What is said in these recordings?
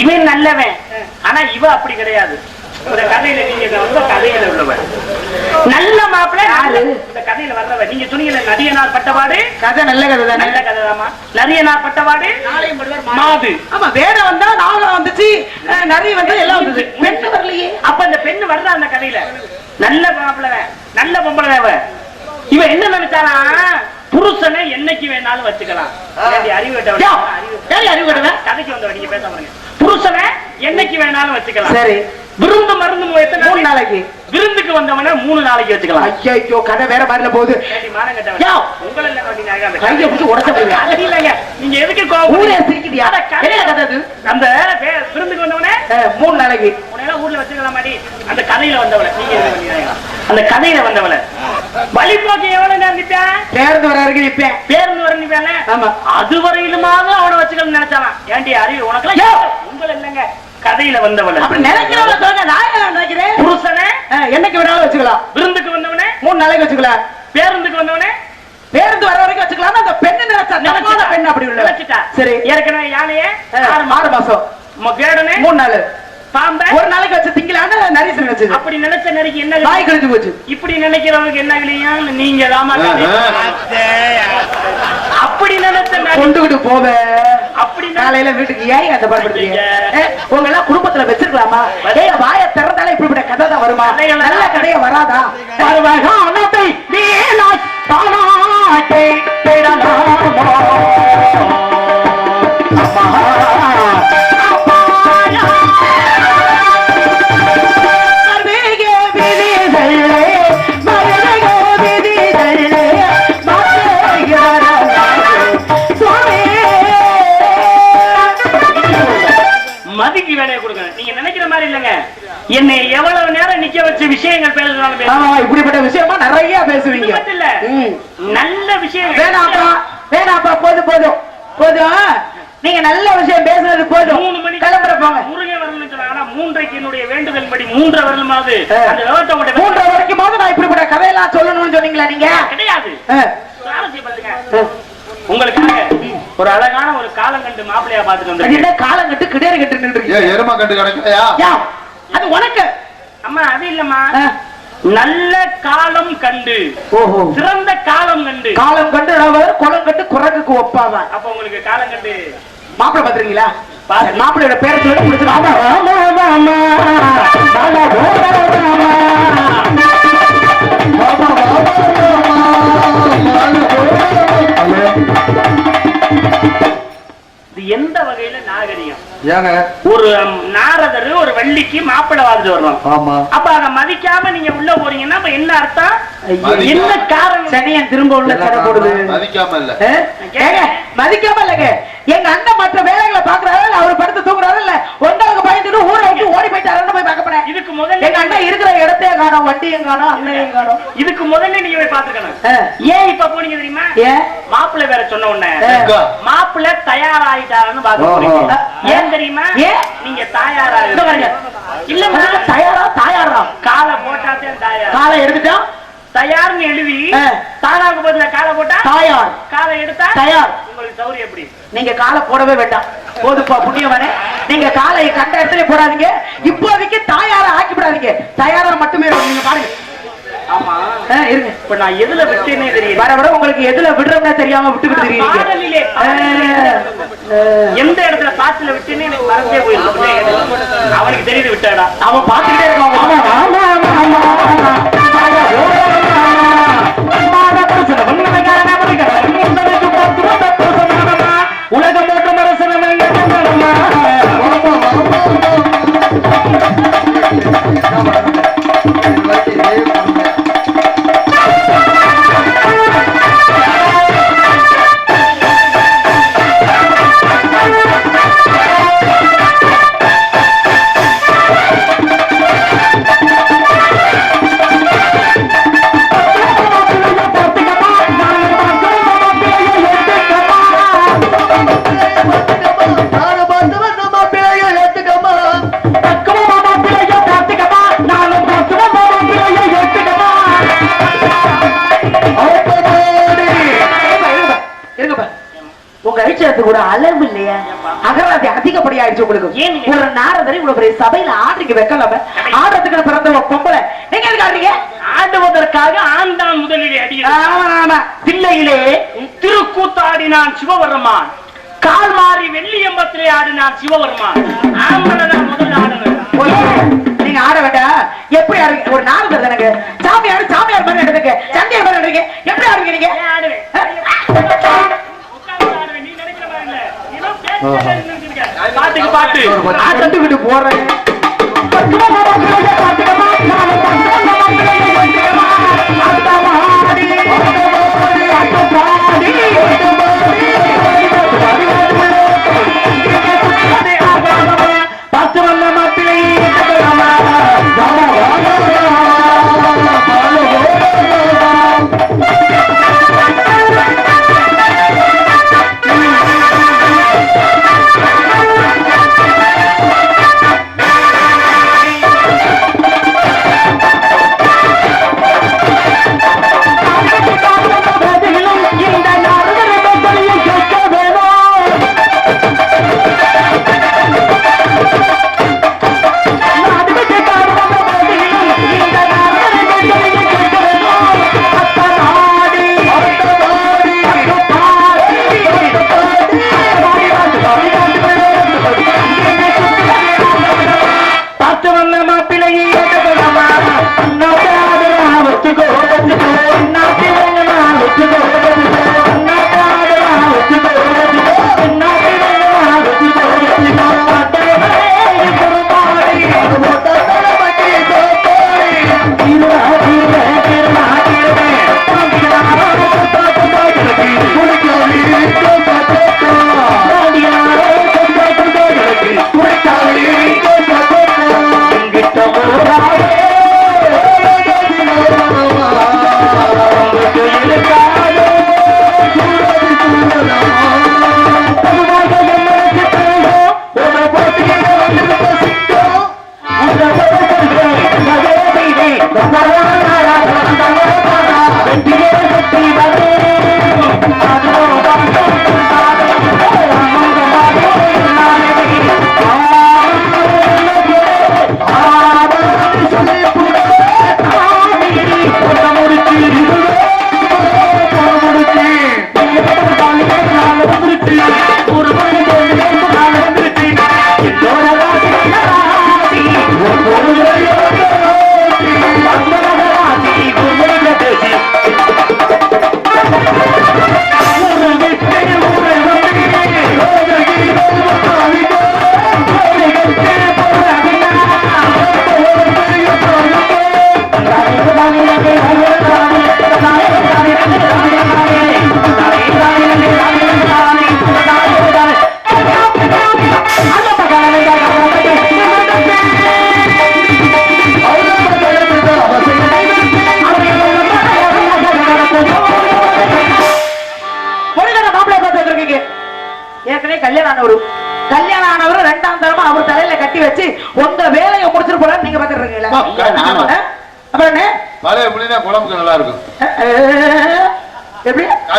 இவன் நல்லவன். ஆனா இவ அப்படி கிடையாது. இந்த கதையில நீங்க வந்த கதையில உள்ளவன் நல்ல மாப்பிள்ளை யாரு? இந்த கதையில வர்றவன் நீங்க சொன்னீங்கல்ல நதிய நாள் பட்டபாடு கதை நல்ல கதை தானே? நல்ல கதைதாமா நிறைய நாள் பட்டபாடு மாது. ஆமா வேடம் வந்தா நாகம் வந்துச்சு. வந்து எல்லாம் வந்தது பெண்ணு வரலையே. அப்ப இந்த பெண்ணு வருதா அந்த கதையில. நல்ல மாப்பிள்ளை நல்ல பொம்பளை அவ. இவ என்ன நினைச்சானா? புருஷனை என்னைக்கு வேணாலும் வச்சுக்கலாம்? கதைக்கு வந்தவன் நீங்க பேச பாருங்க புருஷனை என்னைக்கு வேணாலும் வச்சுக்கலாம். சரி. விருந்து மருந்து மூணு நாளைக்கு? விருந்துக்கு வந்தவன மூணு நாளைக்கு வச்சுக்கலாம். ஐயோ கதை வேற மாதிரில போகுது. நீங்க எதுக்கு அந்த விருந்துக்கு வந்தவனே? மூணு நாளைக்கு. ஊர்ல வச்சுக்கலாம் மாடி அந்த கதையில வந்தவள நீங்க? அந்த கதையில வந்தவள. வழிபோக்கு எவ்வளவு நேரம் நிப்பேன் பேருந்து வர வரைக்கும் நிப்பேன் பேருந்து வர ஆமா. அது வரையிலுமாவது அவனை வச்சுக்கணும்னு நினைச்சான் ஏன்டி அறிவு உனக்கெல்லாம் உங்களை இல்லைங்க. கதையில வந்தவள. சொல்லுங்க நான் நினைக்கிறேன்? புருஷனே என்னைக்கு வேணாலும் வச்சுக்கலாம். விருந்துக்கு வந்தவனே? மூணு நாளைக்கு வச்சுக்கலாம். பேருந்துக்கு வந்தவனே? பேருந்து வர வரைக்கும் வச்சுக்கலாம். அந்த பெண்ணு நினைச்சா தப்பான பெண் அப்படி உள்ள நினைச்சிட்டா? சரி. ஏற்கனவே யானையே? ஆறு மாசம் கேடனே மூணு நாள். பாம்பை? ஒரு நாளைக்கு வச்சு திங்கலான்னு நரிசு நினைச்சது. அப்படி நினைச்ச நெருக்கி என்ன நாய் கழிஞ்சு போச்சு. இப்படி நினைக்கிறவனுக்கு என்ன கிளியும் நீங்க தாமா அப்படி நினைச்ச கொண்டுகிட்டு போவேன் அப்படி காலையில வீட்டுக்கு ஏன் அந்த பாடுபடுறீங்க உங்க எல்லாம் குடும்பத்துல வச்சிருக்கலாமா? ஏய் வாய திறந்தாலே இப்படிப்பட்ட கதை தான் வருமா? நல்ல கதைய வராதா? தானாட்டை விடலாமோ? வேலையை கொடுங்க. நீங்க நினைக்கிற மாதிரி இல்லைங்க. என்னை எவ்வளவு நேரம் நிக்க வச்சு விஷயங்கள் பேசுறாங்க ஆமா இப்படிப்பட்ட விஷயமா நிறைய பேசுவீங்க. இல்ல. ம். நல்ல விஷயம் வேணாப்பா வேணாப்பா போதும் போதும். போதும் நீங்க நல்ல விஷயம் பேசுறது போதும். மூணு மணிக்கு கிளம்புற போங்க. முருகன் வரணும்னு சொன்னாங்க மூன்றைக்கு என்னுடைய வேண்டுதல் படி மூன்றரை வரலுமாவது. அந்த விவரத்தை வரைக்கும் போது நான் இப்படிப்பட்ட கதையெல்லாம் சொல்லணும்னு சொன்னீங்களா நீங்க? கிடையாது. உங்களுக்காக ஒரு அழகான ஒரு காலம் கண்டு மாப்பிள்ளையா பார்த்துட்டு அது வந்திருக்கேன். என்ன காலம் கட்டு நின்று எருமை கண்டு கிடக்கையா அது உனக்கு. அம்மா அது இல்லம்மா. நல்ல காலம் கண்டு ஓஹோ. சிறந்த காலம் கண்டு. காலம் கண்டு குளம் கட்டு குரங்குக்கு ஒப்பாவான் அப்ப உங்களுக்கு காலம் கண்டு மாப்பிள்ளை பாத்துறீங்களா பாத்து. மாப்பிள்ளையோட பேரை சொல்லி பிடிச்சிருக்கா ஆமா, ஆமா, ஆமா, ஆமா. ஆமா, ஆமா, இது எந்த வகையில நாகரிகம்? ஏங்க. ஒரு நாரதர் ஒரு வள்ளிக்கு மாப்பிள்ளை வாழ்ந்து வரணும் ஆமா. அப்ப அதை மதிக்காம நீங்க உள்ள போறீங்கன்னா அப்ப என்ன அர்த்தம்? என்ன காரணம்? சனியன் திரும்ப உள்ள தர போடுது. மதிக்காம இல்ல. மதிக்காம இல்லைங்க. எங்க அண்ணன் மற்ற வேலைகளை பாக்குறாரு இல்ல? அவர் படுத்து தூங்குறாரு இல்ல? உங்களுக்கு பயந்துட்டு ஊரை விட்டு ஓடி போயிட்டாருன்னு போய் பார்க்க போனேன் இதுக்கு முதல்ல எங்க அண்ணன் இருக்கிற இடத்தையும் காணோம் வண்டியும் காணோம் அண்ணையும் காணோம். இதுக்கு முதல்ல நீங்க போய் பாத்துக்கணும். ஏன் இப்ப போனீங்க தெரியுமா? ஏன்? மாப்பிள்ளை வேற சொன்ன உடனே? மாப்பிள்ளை தயாராயிட்டாருன்னு பாக்க ஏன் தெரியுமா? ஏன்? நீங்க தயாரா. இல்ல முதல்ல தயாரா தாயாரா. காலை போட்டாத்தே தயார். காலை எடுத்துட்டா? தயார்னு எழுதி. தானாக்கு பதிலா காலை போட்டா? தாயார். காலை எடுத்தா? தயார். உங்களுக்கு சௌரியம் எப்படி நீங்க காலை போடவே வேண்டாம். போதுப்பா புண்ணியவனே. நீங்க காலை கண்ட இடத்துல போடாதீங்க. இப்போதைக்கு தாயாரா ஆக்கி விடாதீங்க தயாரா மட்டுமே. நீங்க பாருங்க. ஆமா. ஆ, இருங்க. இப்ப நான் எதுல விட்டேனே தெரியல. வர வர உங்களுக்கு எதுல விடுறோம்னே தெரியாம விட்டுக்கிட்டு பாடலிலே. எந்த இடத்துல பாத்துல விட்டேன்னு எனக்கு மறந்தே போயிருக்கு அவனுக்கு தெரியுது விட்டாடா அவன் பாத்துக்கிட்டே அதிகப்படியாயிடுச்சு உங்களுக்கு? ஒரு நாரதரை இவ்வளவு பெரிய சபையில ஆடுறீங்க வைக்கலாம ஆடுறதுக்கு பிறந்த பொம்பளை. நீங்க எதுக்கு ஆடுறீங்க ஆடுவதற்காக ஆண்டான் முதலிலே அடிய ஆமா. ஆமா தில்லையிலே திருக்கூத்தாடினான் சிவவர்மான் கால் மாறி வெள்ளியம்பத்திலே ஆடினான் சிவவர்மான் ஆம்பளதான் முதல்ல ஆடுவேன் நீங்க ஆட வேண்டாம். எப்படி ஆடுறீங்க ஒரு நாரதர் தானங்க சாமியார் சாமியார் மாதிரி ஆடுறீங்க சண்டையார் மாதிரி ஆடுறீங்க எப்படி ஆடுறீங்க நீங்க? ஆடுவேன். பாட்டுக்கு பாட்டு. நான் கண்டுகிட்டு போறேன்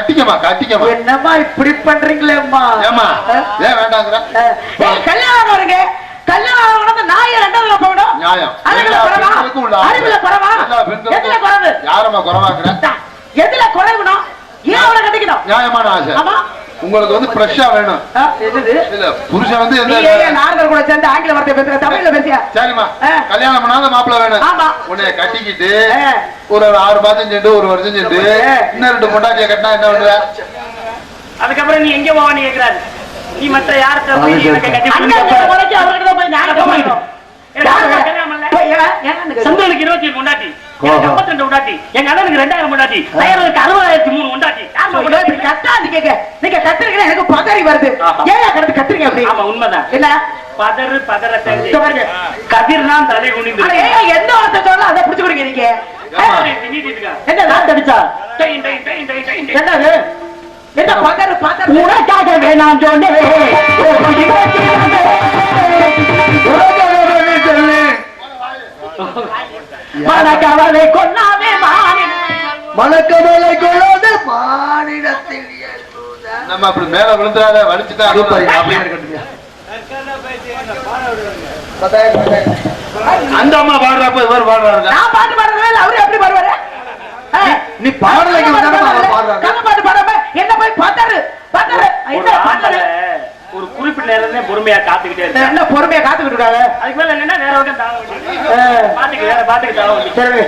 கட்டிக்கமா கட்டிக்கமா என்னம்மா இப்படி பண்றீங்களேம்மா? ஏமா ஏன் வேண்டாங்கிற. கல்யாணம் ஆனவருங்க கல்யாணம் ஆனவங்க நாயை ரெண்டாவது போகணும் நியாயம். அறிவுல குறவா. அறிவுல குறவா? எதுல குறவு? யாரம்மா குறவாக்குற? எதுல குறைவுணும் ஏன் அவளை கட்டிக்கணும்? நியாயமான ஆசை. ஆமா. உங்களுக்கு வந்து ஃப்ரெஷ்ஷா வேணும். இல்ல புருஷன் வந்து நீ எந்த ஏன் நாரதர் கூட சேர்ந்து ஆங்கில வார்த்தை பேசுற? தமிழ்ல பேசியா சரிம்மா. கல்யாணம் பண்ணாத மாப்பிள்ள வேணும். ஆமா. உன்னைய கட்டிக்கிட்டு. ஒரு ஆறு மாசம் சென்று ஒரு வருஷம் சென்று. இன்னும் ரெண்டு பொண்டாட்டிய கட்டினா என்ன பண்ணுவ? அதுக்கப்புறம் நீ எங்க போவான்னு கேக்குறாரு? நீ மற்ற யார்கிட்ட போய் கேக்குற? சந்திரனுக்கு இருபத்தி ஏழு கொண்டாட்டி எனக்கு ஐம்பத்தி ரெண்டு கொண்டாட்டி எங்க அண்ணனுக்கு ரெண்டாயிரம் கொண்டாட்டி தயாருக்கு அறுபதாயிரத்தி மூணு கொண்டாட்டி? கத்தாது கேக்க. நீங்க கத்துறீங்கன்னா எனக்கு பதறி வருது. ஏன் கடத்து கத்துறீங்க அப்படி? ஆமா உண்மைதான். என்ன? பதறு பதற பாருங்க. கதிர் தான் தலை குனிந்து. எந்த வார்த்தை சொல்லலாம் அதை புடிச்சு ஏம்மா? என்ன நான் தடிச்சா. என்னது? என்ன பதறு பதறு? உனக்காக வேணாம் மனக்கவலை மானின் மணக்கமலை கொள்ளாத மானிடத்தில் நம்ம அப்படி மேல அப்படியே இருக்கட்டும். அந்த அம்மா பாடுறப்ப இவர் பாடுறாருங்க. நான் பாட்டு பாடுறதே இல்ல அவரு எப்படி பாடுவாரு? நீ பாடலைக்கு குறிப்பிட்ட நேரம் பொறுமையா காத்துக்கிட்டே இருக்காரு என்ன பொறுமையா காத்துக்கிட்டு இருக்காங்க? அதுக்கு மேல என்னன்னா வேற பக்கம் தாங்க வேற வேண்டியது. சரி.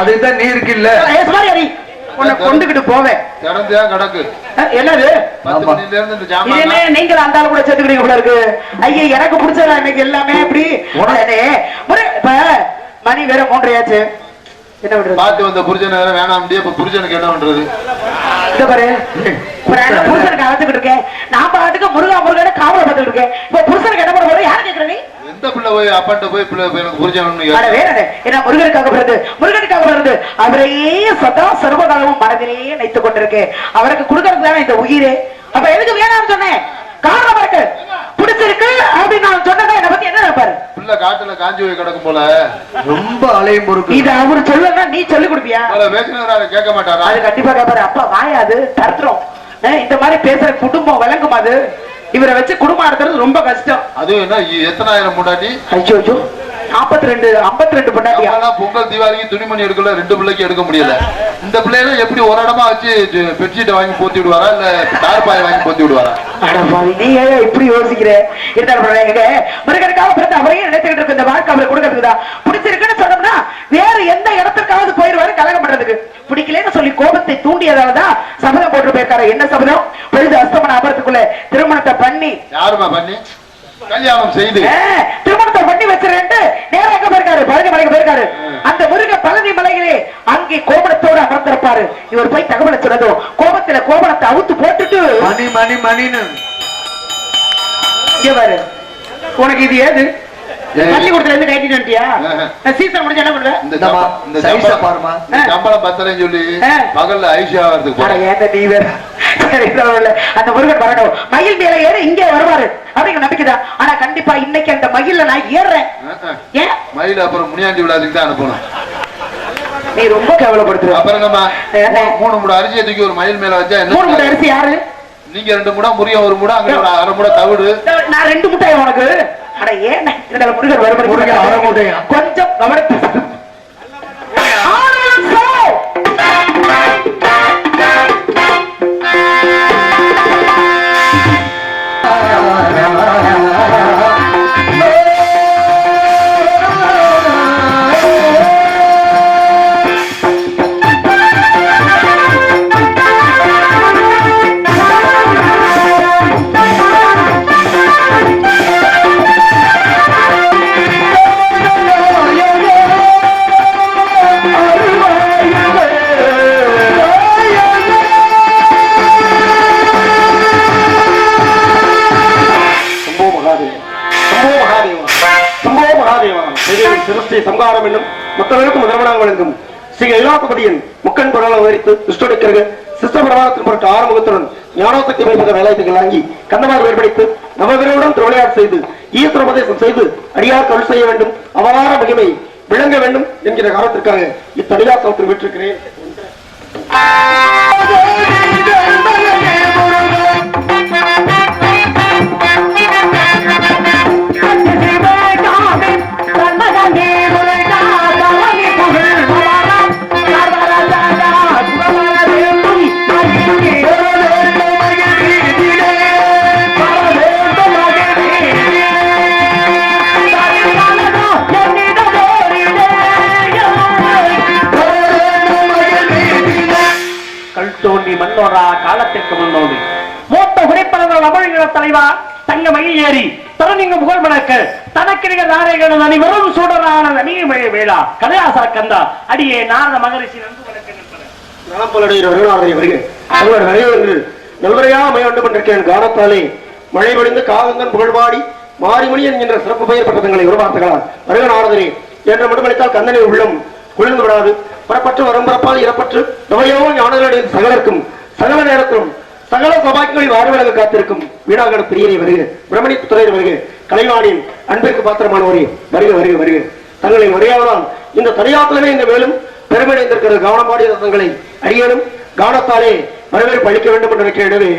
அதுதான் நீ சுமாரி அடி. உன்னை கொண்டுகிட்டு போவேன். என்னது? பத்து இனிமே நீங்கள் அந்த கூட சேர்த்துக்கிறீங்க போல இருக்கு. ஐயா எனக்கு பிடிச்சதா இன்னைக்கு எல்லாமே இப்படி இப்ப மணி வேற மூன்றையாச்சு. என்ன பண்றது? பார்த்து வந்த புருஷன் வேற வேணாம் இப்ப புருஷனுக்கு என்ன பண்றது? இந்த பாரு. புருஷனுக்கு அழைச்சுக்கிட்டு இருக்கேன்? நான் பாட்டுக்கு முருகா முருகன்னு காவலை பார்த்துட்டு இருக்கேன். இப்ப புருஷனுக்கு என்ன பண்ண போற யாரு கேக்குற நீ? எந்த பிள்ளை போய் அப்பாட்ட போய் பிள்ளை எனக்கு புருஷன் அட வேற என்ன? என்ன முருகனுக்காக பிறந்து முருகனுக்காக பிறந்து அவரையே சதா சர்வகாலமும் மனதிலேயே நினைத்துக் கொண்டிருக்கேன் அவருக்கு கொடுக்கறது தானே இந்த உயிரே? அப்ப எதுக்கு வேணாம்னு சொன்னேன்? காரணம் இருக்கு பிடிச்சிருக்கு அப்படின்னு நான் சொன்னதை என்னை பத்தி என்ன நினைப்பாரு? பிள்ளை காட்டுல காஞ்சி போய் கிடக்கும் போல. ரொம்ப அலையும் இது அவரு சொல்லனா நீ சொல்லி கொடுப்பியா? பேசினவராரு கேட்க மாட்டாரா? அது கண்டிப்பா கேட்பாரு. அப்பா வாயாது தருத்துறோம் இந்த மாதிரி பேசுற குடும்பம் விளங்கும் அது. இவரை வச்சு குடும்பம் நடத்துறது ரொம்ப கஷ்டம். அதுவும் என்ன எத்தனாயிரம் முன்னாடி? ஐயோ. நாற்பத்தி ரெண்டு ஐம்பத்தி ரெண்டு பொண்டாட்டியா பொங்கல் தீபாவளிக்கு துணிமணி எடுக்கல ரெண்டு பிள்ளைக்கு எடுக்க முடியல. இந்த பிள்ளைல எப்படி ஒரு இடமா வச்சு பெட்ஷீட்டை வாங்கி போத்தி விடுவாரா? இல்ல தார்பாயை வாங்கி போத்தி விடுவாரா? நீ ஏன் இப்படி யோசிக்கிற? முருகனுக்காக பிறந்த அவரையே நினைத்துக்கிட்டு இருக்க இந்த வாழ்க்கை அவரை கொடுக்கறதுக்குதா? பிடிச்சிருக்குன்னு சொன்னோம்னா வேற எந்த இடத்திற்காவது போயிருவாரு கலகம் பண்றதுக்கு. பிடிக்கலன்னு சொல்லி கோபத்தை தூண்டியதாலதான் சபதம் போட்டு போயிருக்காரு. என்ன சபதம்? பொழுது அஸ்தமன ஆபரத்துக்குள்ள திருமணத்தை பண்ணி யாருமா பண்ணி? கல்யாணம் செய்து. திருமணத்தை பண்ணி வச்சிருட்டு நேரா எங்க போயிருக்காரு பழனி மலைக்கு போயிருக்காரு. அந்த முருக பழனி மலையிலே அங்கே கோபணத்தோடு அமர்ந்திருப்பாரு. இவர் போய் தகவலை சொன்னதும் கோபத்துல கோபணத்தை அவுத்து போட்டுட்டு மணி மணி மணின்னு. இங்க பாரு. உனக்கு இது ஏது. பள்ளிக்கூடத்துல இருந்து கைட்டிட்டு வந்துட்டியா. சீசன் முடிஞ்சு என்ன பண்ணுவ? இந்த size அ சம்பளம் பத்தலைன்னு சொல்லி. பகல்ல ஐசியா வரதுக்கு ஏன்டா நீ வேற. அந்த முருகன் வரணும். மயில் மேல ஏற இங்கே வருவாரு. அப்படிங்கிற நம்பிக்கைதான். ஆனா கண்டிப்பா இன்னைக்கு அந்த மயில்ல நான் ஏறுறேன். ஏன்? மயில் அப்புறம் முனியாண்டி விழாதுக்கு தான் அனுப்பணும். நீ ரொம்ப கேவலப்படுத்துற. அப்புறம் நம்ம? மூணு மூணு அரிசியை தூக்கி ஒரு மயில் மேல வச்சா மூணு முட்டை அரிசி யாரு? நீங்க ரெண்டு மூடா முறிய ஒரு மூடா அங்க ஒரு அரை மூடா தவிடு. நான் ரெண்டு முட்டாய் உனக்கு? அட ஏன் முருகன் வருவது முருகன் அரை முட்டையா? கொஞ்சம் கவனித்து ஐலாசபதியின் முக்கன் குரலை உயர்த்து துஷ்டடிக்கிறது சிஸ்ட பிரபாகத்தின் பொருட்டு ஆறுமுகத்துடன் ஞானோசக்தி வைப்பதன் வேலையத்துகள் வாங்கி கந்தமார் ஏற்படுத்தி நவகிரவுடன் திருவிளையாடு செய்து ஈஸ்வர உபதேசம் செய்து அடியார் தொழில் செய்ய வேண்டும் அவதார மகிமை விளங்க வேண்டும் என்கிற காரணத்திற்காக இத்தடியாசனத்தில் விட்டிருக்கிறேன். நாரைகன் அனைவரும் சூடரான நீமழை வேளா கதையாசா கந்தா அடியே நாரத மகரிஷி நன்கு நலம்பலடைய அமைய வேண்டும் கானத்தாலே மழை பொழிந்து காகங்கன் புகழ்பாடி மாரிமணி என்கின்ற சிறப்பு பெயர் பட்டதங்களை உருவாக்குகிறார். வருக என்று மட்டுமளித்தால் கந்தனை உள்ளம் குளிர்ந்து விடாது. புறப்பற்று வரம்பரப்பால் இறப்பற்று நோயோ ஞானங்களுடைய சகலருக்கும் சகல நேரத்திலும் சகல சபாக்கிகளில் வாரவிலக காத்திருக்கும். வீணாகட பிரியரை வருக. பிரமணி துறையர் வருக. கலைவாணியின் அன்பிற்கு பாத்திரமானவரே வருக வருக வருக. தங்களை வருகையாவதால் இந்த தனியாத்திலே இந்த மேலும் பெருமையடைந்திருக்கிறது. கவனமாடிய தங்களை அறியணும் கவனத்தாலே வரவேற்பு அளிக்க வேண்டும் என்று நினைக்கிற இடவே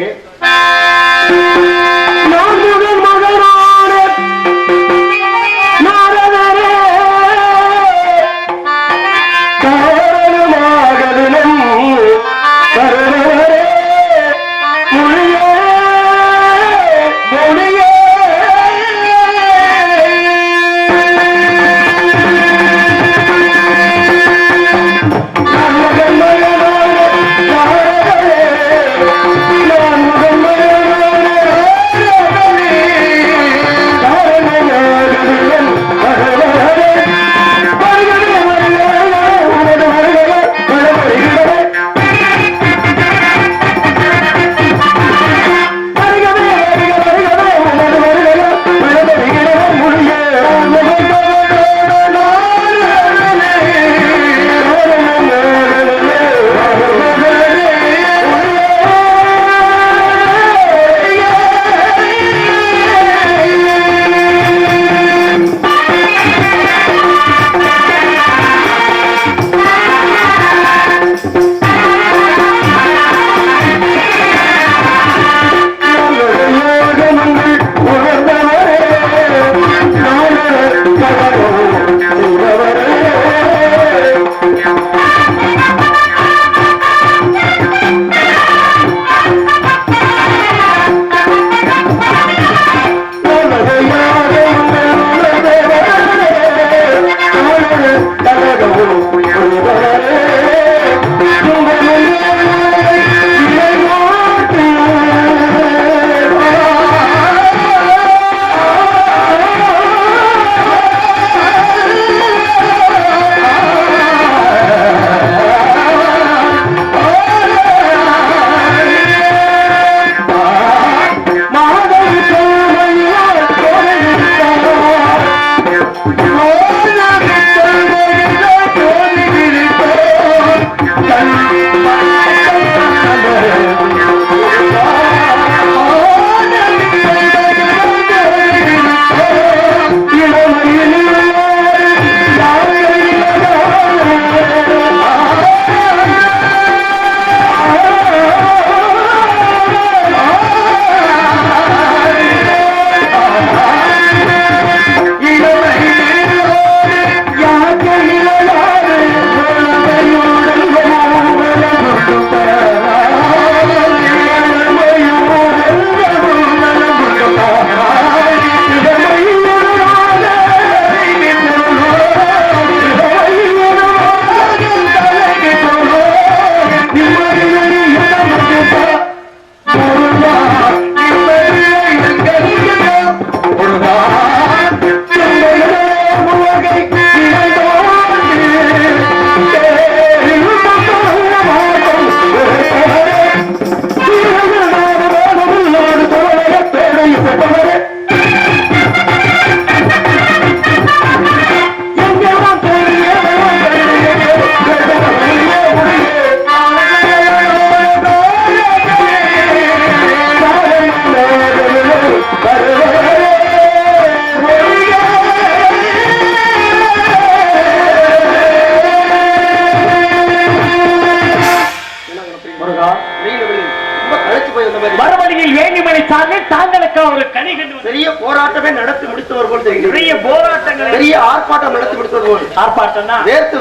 வேர்த்து.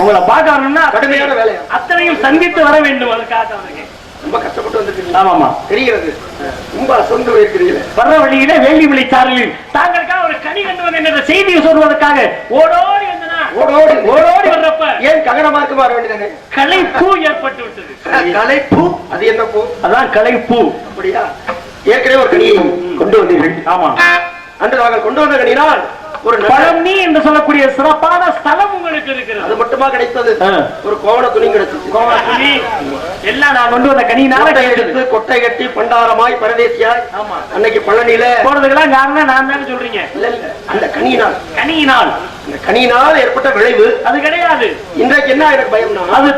உங்களை பார்க்க வரணும்னா கடுமையான வேலையா? அத்தனையும் சந்தித்து வர வேண்டும் அதுக்காக. ரொம்ப கஷ்டப்பட்டு வந்திருக்கீங்க ஆமாமா தெரிகிறது. ரொம்ப சொந்த இருக்கிறீங்களே வர்ற வழியில வேண்டிமணி சாரலில் தாங்களுக்காக ஒரு கனி கண்டு வந்தேன் என்ற செய்தியை சொல்வதற்காக ஓடோடி வந்தனா? ஓடோடி. ஓடோடி வர்றப்ப ஏன் ககனமா இருக்க மாற வேண்டியதானே? களைப்பு ஏற்பட்டு விட்டது. கலைப்பூ அது என்ன பூ? அதான் களைப்பு. அப்படியா? ஏற்கனவே ஒரு கனியை கொண்டு வந்தீர்கள். ஆமா. அன்று நாங்கள் கொண்டு வந்த கனியினால் ஒரு பழனி என்று சொல்லக்கூடிய சிறப்பான ஸ்தலம் உங்களுக்கு இருக்கிறது. அது மட்டுமா கிடைத்தது. ஒரு கோவண துணி கிடைச்சது கோவா துணி. எல்லாம் நான் கொண்டு வந்த கனினால எடுத்து கொட்டை கட்டி பண்டாரமாய் பரதேசியாய் ஆமா. அன்னைக்கு பழனியில போனதுக்கெல்லாம் காரணம் நான் தானே சொல்றீங்க. இல்ல, இல்ல, அந்த கனியினால். கனியினால் அந்த கனியினால் ஏற்பட்ட விளைவு. அது கிடையாது. இன்றைக்கு என்ன எனக்கு பயம்னா? அது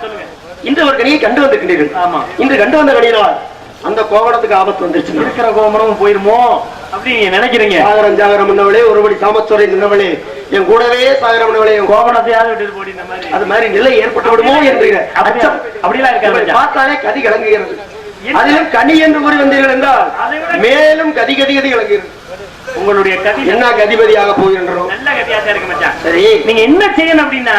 சொல்லுங்க. இன்று ஒரு கனியை கண்டு வந்திருக்கிறீர்கள். ஆமா. இன்று கண்டு வந்த கனியினால். அந்த கோவணத்துக்கு ஆபத்து வந்துருச்சு. இருக்கிற கோமரம் போயிருமோ அப்படி நீங்க நினைக்கிறீங்க. சாகரம் ஜாகரம் என்னவளே ஒருபடி சாமச்சோரை நின்றவளே என் கூடவே சாகரம் என்னவளே என் கோ- கோமணத்தையாவது விட்டு போடி இந்த மாதிரி? அது மாதிரி நிலை ஏற்பட்டு விடுமோ என்கிற? அச்சம். அப்படிலாம் இருக்காது. பார்த்தாலே கதி கலங்குகிறது? அதிலும் கனி என்று கூறி வந்தீர்கள் என்றால் மேலும் கதி கதி கதி கலங்குகிறது. உங்களுடைய கதி என்ன கதிபதியாக போகின்றோம்? நல்ல கதியாத்தான் இருக்கு மச்சான். சரி. நீங்க என்ன செய்யணும் அப்படின்னா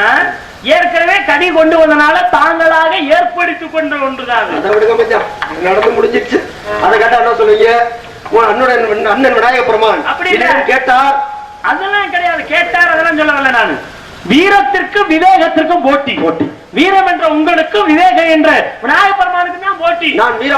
ஏற்கனவே கடி கொண்டு வந்தனால தாங்களாக ஏற்படுத்திக் கொண்ட ஒன்றுதான். அது. விடுங்க நடந்து முடிஞ்சிருச்சு அதை கேட்டா என்ன சொல்லுவீங்க? உன் அண்ணன் அண்ணன் விநாயக பெருமான். அப்படி கேட்டார். அதெல்லாம் கிடையாது. கேட்டார் அதெல்லாம் சொல்ல வரல நானு. வீரத்திற்கும் விவேகத்திற்கும் போட்டி. போட்டி. வீரம் என்ற உங்களுக்கு விவேகம் என்ற விநாயக பெருமானுக்கு தான் போட்டி. நான் வீர